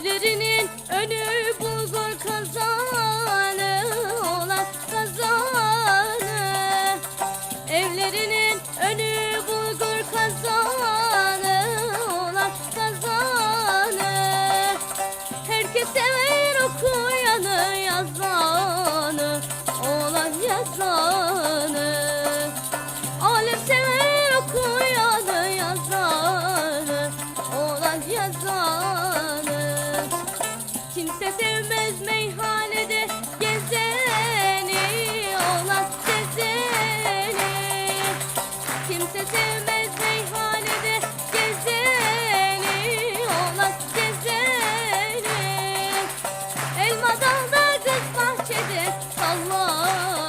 Evlerinin önü bulgur kazanı olan kazanı Evlerinin önü bulgur kazanı olan kazanı Herkes sever okuyanı yazanı olan yazanı. Alem sever okuyanı yazanı olan yazanı Allah